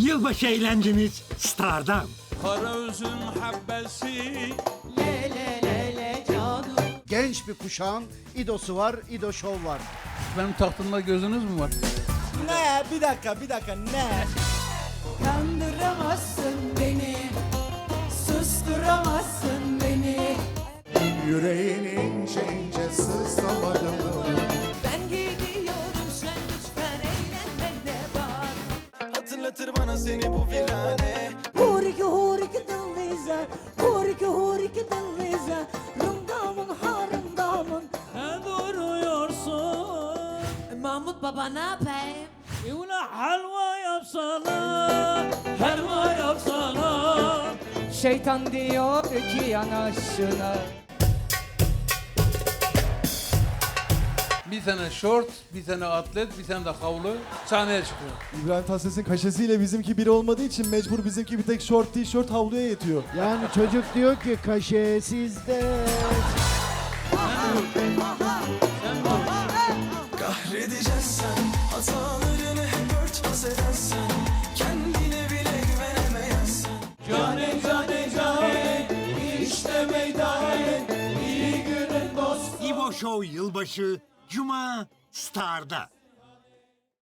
Yılbaşı eğlenceniz Star'dan. Kara üzüm habbesi Le le le le canım Genç bir kuşağın İdo'su var, İdo Show var. Benim tahtımda gözünüz mü var? Ne? Bir dakika, bir dakika. Ne? Kandıramazsın beni Susturamazsın beni Yüreğin ince ince sızlamadı Hatırlatır bana seni bu virane Huriki huriki dıllıza Huriki huriki dıllıza Rımdamın harımdamın Ne duruyorsun? Mahmut baba ne yapayım? Ula halva yapsana Helva yapsana. Şeytan diyor ki yanaşına Bir tane short, bir tane atlet, bir tane de havlu sahneye çıkıyor. İbrahim Tatlıses'in kaşesiyle bizimki biri olmadığı için mecbur bizimki bir tek short tişört havluya yetiyor. Yani çocuk diyor ki kaşe sizde. Kahredeceksin sen Hatalarını hep örtbas edersen Kendine bile güvenemeyezsen Cane cane cane işte meydane İyi günün dostu İbo Show yılbaşı Cuma Star'da.